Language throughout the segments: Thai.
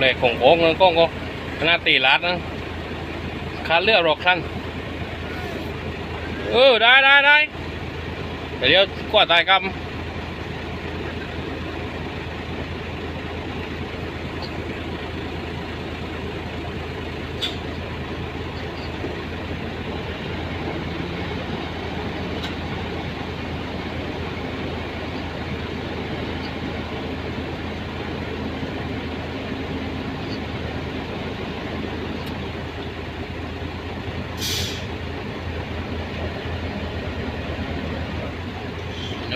เลยของโอ่งนั่นก็ก็ขนาดตีลัดนะคันเลือดรอกครั้นเออได้ได้ได้เดี๋ยวกว่าตายกรรม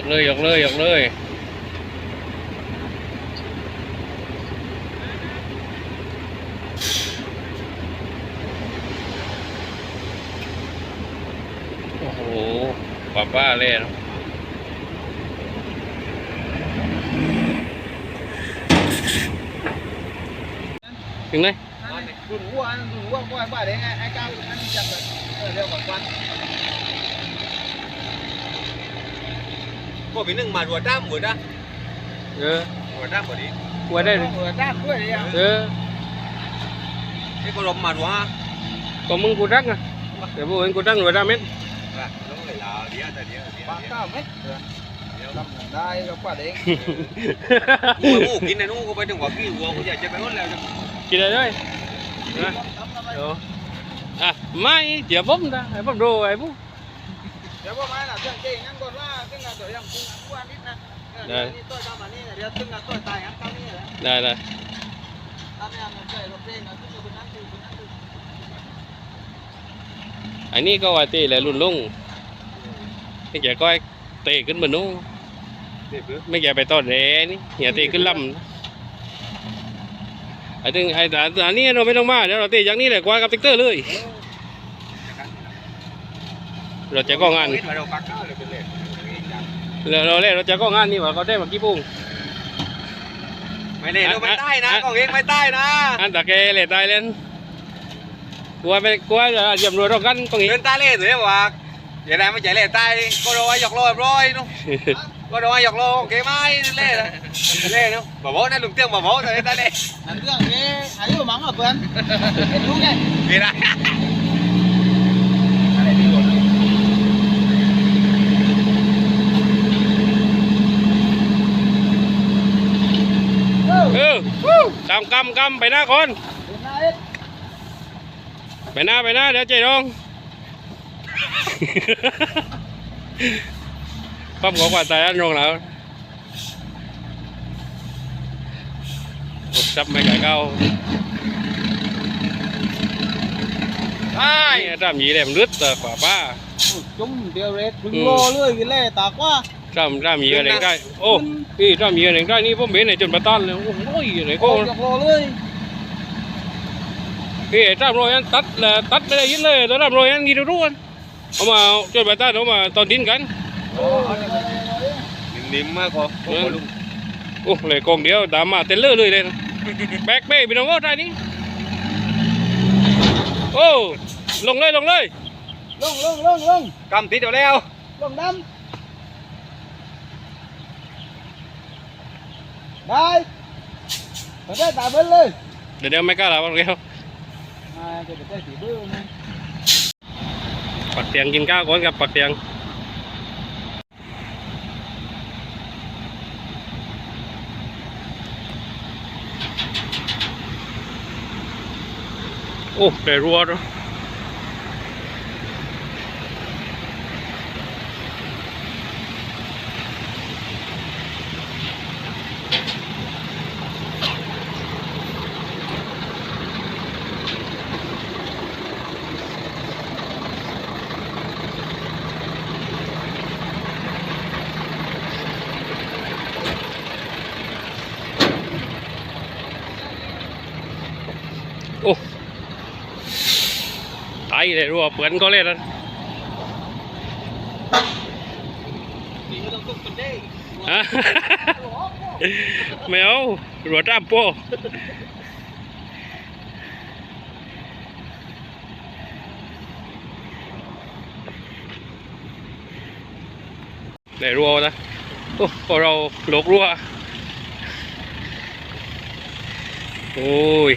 เลยยกเลยยกเลยโอ้โหป้าป้าเลยนถึงไหนรุ่นวัวรุ่นวัววัวบ้าเด้งไอ้ก้าวอันจับแบบเร็วกว่าวัน ก็มีหนึ่งมาดัวด้ามหมดนะเออดัวด้ามหมดดิกลัวได้เลยเออด้านด้วยเลยอะเออนี่ก็ลมมาดัวก็มึงกูรักนะเดี๋ยวพวกเองกูรักหน่วยดาเม็ดต้องเลยลาเดียวแต่เดียวเดียวบางเก้าเม็ดทำได้ก็ป้าเด้งกูมูกินในนู้นกูไปถึงหัวขี้วัวกูอยากจะไปรถแล้วกินอะไรด้วยนะเดี๋ยวอะไม่เดี๋ยวผมนะไอ้ผมดูไอ้พวกเดี๋ยวว่ามาน่ะเรื่องจริงงั้นก่อนว่าซึ่งเราเดี๋ยวยังซึ่งวัวนิดนะนี่ตัวทำมานี่เดี๋ยวซึ่งเราตัวตายงั้นเก้านี่แหละได้ได้ทำเนี่ยมันเจอรถเร่งนะซึ่งคนนั้นคือคนนั้นคืออันนี้ก็ว่าตีเลยรุ่นลุงไม่แกก็เตะขึ้นมานู้นเด็กเพื่อไม่แกไปต้นเรนี่อย่าเตะขึ้นลำไอ้ถึงไอ้แต่อันนี้เราไม่ต้องมาเดี๋ยวเราเตะอย่างนี้แหละกว่ากับติ๊กเตอร์เลย เราจะก็งานเราปักก้าเลยเป็นเลยเราเราเล่นเราจะก็งานนี่ว่าเขาได้มากี่ปุ้งไม่เล่นเราไม่ได้นะกองเองไม่ได้นะอันตะเกเลยตายเล่นกลัวไปกลัวจะเหยียบรวยเรากันก็งี้เดินตายเล่นเลยว่าอย่าได้ไม่ใจเล่นตายก็รอหยอกล้อร้อยนู้ก็รอหยอกล้อโอเคไหมเล่นเล่นนู้บ่บ่นั่นลุงเตี้ยงบ่บ่แต่ตายเล่นนั่นเรื่องนี้อายุมั้งอะเพื่อนเห็นรู้ไงไม่ได้ เออเออตามกำกำไปหน้าคน ไปหน้าไปหน้าเดี๋ยวเจ๊ดองปั๊มของกว่าตายอันรงแล้วจับไม่ไก่เก้าใช่ทำยีแหลมลึดแต่ฝ่าป้าจุ่มเดียวเรสถึงโลเลยกินเล่ตากว่า ทำทำยีอะไรได้โอ้พี่ทำยีอะไรได้นี่ผมเห็นในจนประตันเลยโอ้โหไหนโอ้ก็ยโลเลยพี่ทำโรยนั้นตัดเลยตัดไม่ได้ยินเลยแต่ทำโรยนั้นกินรู้กันเอามาจนประตันเอามาตอนดินกันนิ่มๆมากพอโอ้ลุงโอ้เลยกองเดียวตามมาเต็นเลอร์เลยเลยนะแบกเป้พี่น้องโอ้ใจนี้โอ้ลงเลยลงเลยลงลงลงลงกำติดเอาแล้วลงน้ำ ได้ไปได้ตาเบิ้ลเลยเดี๋ยวเดี๋ยวไม่กล้าหลับแล้ว อ่าจะไปได้สีเบิ้ลนะ ปักเตียงกินข้าวก่อนกับปักเตียงโอ้แต่รัวเนอะโอ้ตาย เลยรัวเปือนก็เล่นนะนี่ก็ต้องตุ้มกันได้ฮะไม่เอารัวจ้ามโป้ได้รัวนะโอ้พอเราหลกรัวโอ้ย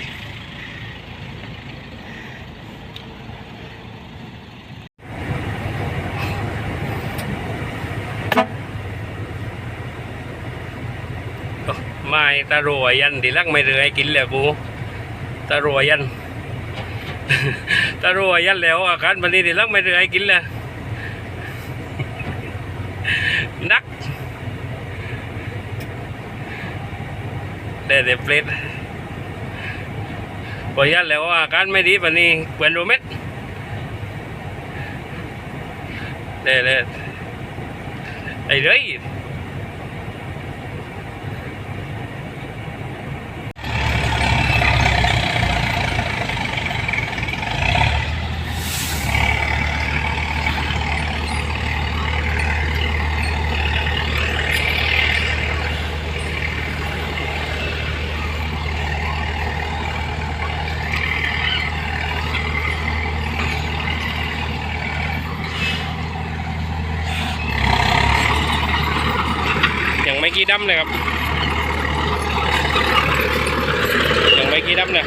ไม่ ตารวยันดีลักไม่เรือให้กินแล้วกูตารวยันตารวยันแล้วอาการวันนี้ดีลักไม่เรือให้กินแล้วนักเด็ดเปรตพอยันแล้วอาการไม่ดีวันนี้เปลี่ยนโรเม็ดเด็ดไอ้เรื่อย ยังไม่กี่ ดำเลยครับอย่างไม่กี่ดำเลย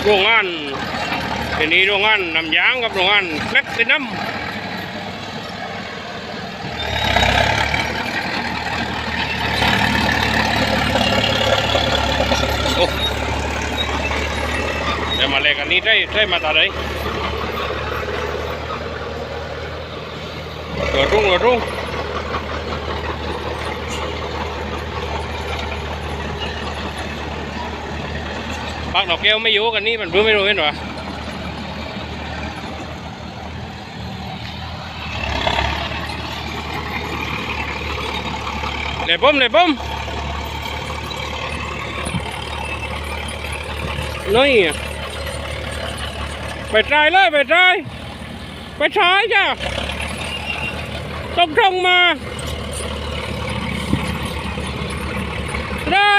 โอ้โรงงานเป็นนี้โรงงานน้ำยางกับโรงงานแคลตเป็นน้ำโอ้เดี๋ยวมาเล่นกันนี้ได้ได้มาตาไหนรถรุ่งรถรุ่ง พักดอกแก้วไม่อยู่กันนี่มันเพิ่งไม่รู้เห็นหรอเลยปุ้มเลยปุ้มนี่ไปตายเลยไปตายไปใช้จ้ะต้องตรงมาได้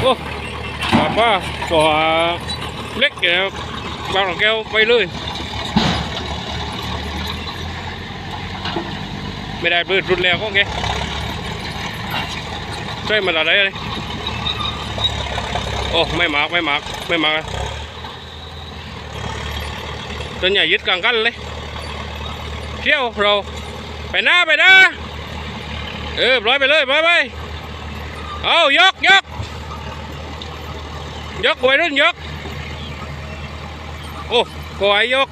โอ้ ป้าป้าขอเล็กเดี๋ยวบางหลังแก้วไปเลย ไม่ได้เปิดรุนแล้วก็ไงใช่มาอะไรเลยโอ้ไม่หมากไม่หมากไม่หมากตัวใหญ่ยึดกลางกันเลยเที่ยวเราไปหน้าไปหน้าเออปล่อยไปเลยปล่อยไปเอายกยก ยกไว้รุ่นยก โอ้ก็ไอ้ยก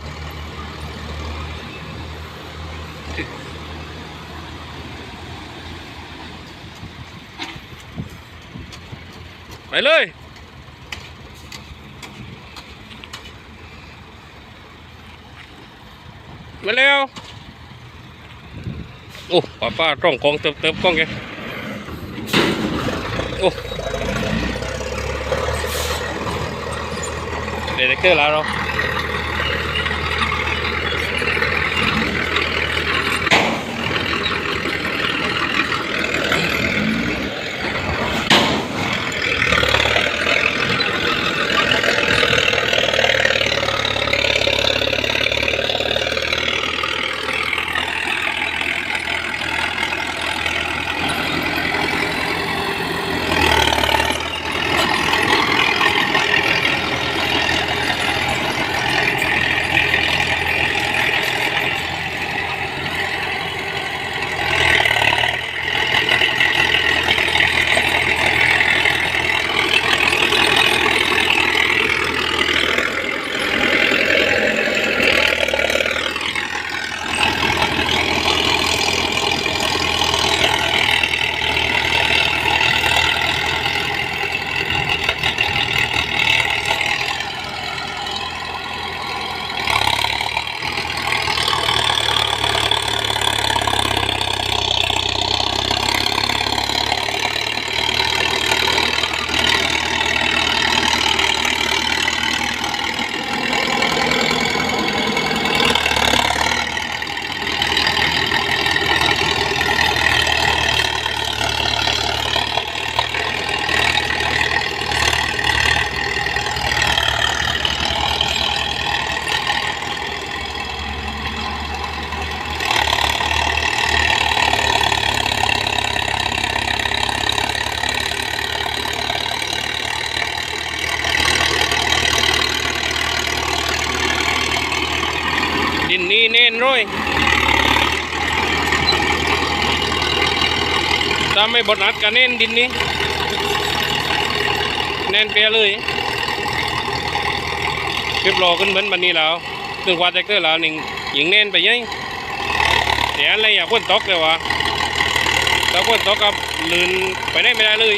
ไปเลยมาแล้ว โอ้ป้าป้าร่องกองเติบเติบกองแกโอ้ เด็กเกอร์แล้วเนาะนนี้เน้นร้อย ถ้าไม่บดอัดกันเน่นดินนี้ แน่นเปียเลยเรียบรอขึ้นเหมือนบันนี้แล้วถึงว่าแท็กเตอร์แล้วหนึ่งยิงแน่นไปยังเสียอะไรอย่าพ้นตอกเลยวะถ้าพ้นตอกกับลื่นไปได้ไม่ได้เลย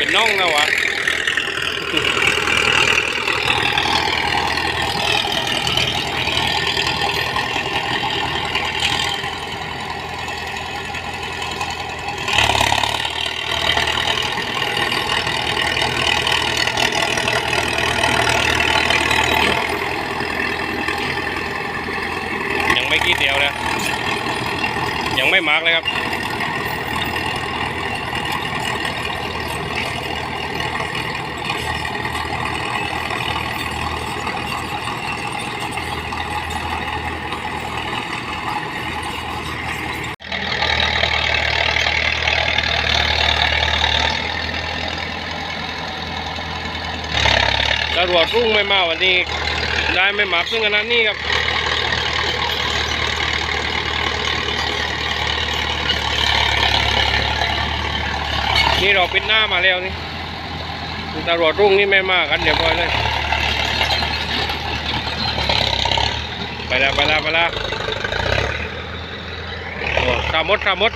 เป็นน่องนะวะยังไม่กี่เดียวนะยังไม่มาร์กเลยครับ รุ่งไม่มาวันนี้ ได้ไม่หมักซึ่งขนาดนี้ครับนี่เราปิดหน้ามาแล้วนี่ตำรวจรุ่งนี่ไม่มากันเดี๋ยวพอยเลย ไปล้วไปล้วไปล้วโอ้สามดสามด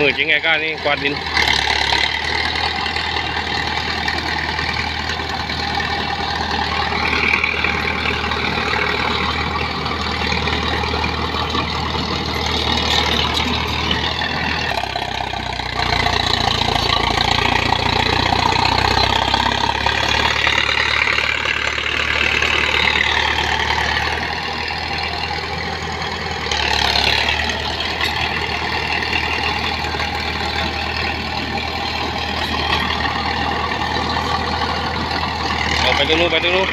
มือจริงไงก้านี่กวาดดิน ตรงนู้นไปตรงนู้น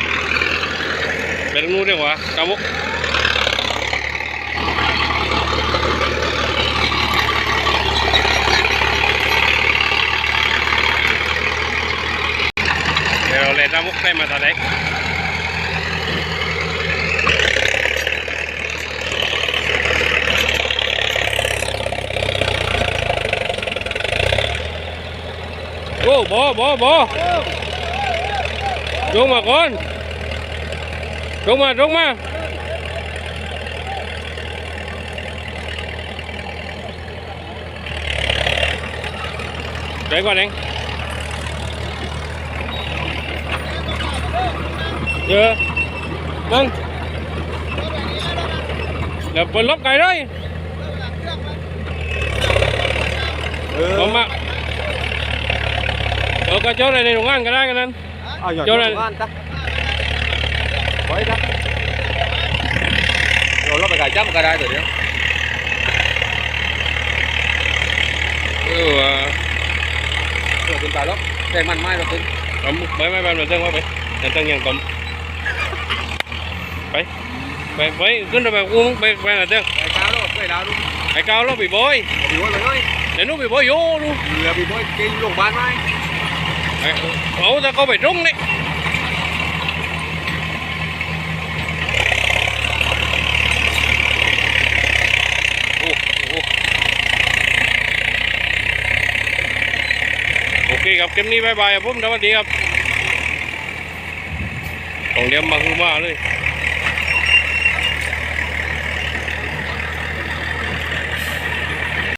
ไปตรงนู้นเดี๋ยววะตามุกเดี๋ยวเราเลยตามุกได้มาตาเด็กโอ้บอบอบอลงมาก่อนลงมาลงมาไปก่อนเองเยอะนั่งเดี๋ยวเปิดลบไก่เลยเออลงมาเอ อก็เจ้าอะไรในโรงงานก็ได้กันนั้นเอาหยอด Ờ, cho đây Quấy đó Rồi nó phải cài chắc một cái đây rồi đấy. Ừ Rồi tụi tài lắm. Mai rồi. Tụi Cấm. Mấy mấy bạn tầng quá vậy Đàn tầng nhàng cấm. Vậy Vậy vậy cứ nó bạn uống bạn bạn là tầng Cái cao đó cái đá luôn. Cái cao nó bị bối Bị bối rồi Đến lúc bị bối vô luôn. Bị bối cái lỗ ban mai. Ổ ta có phải trúng đấy Ồ, ồ. ok ครับเกมนี้บายบายครับ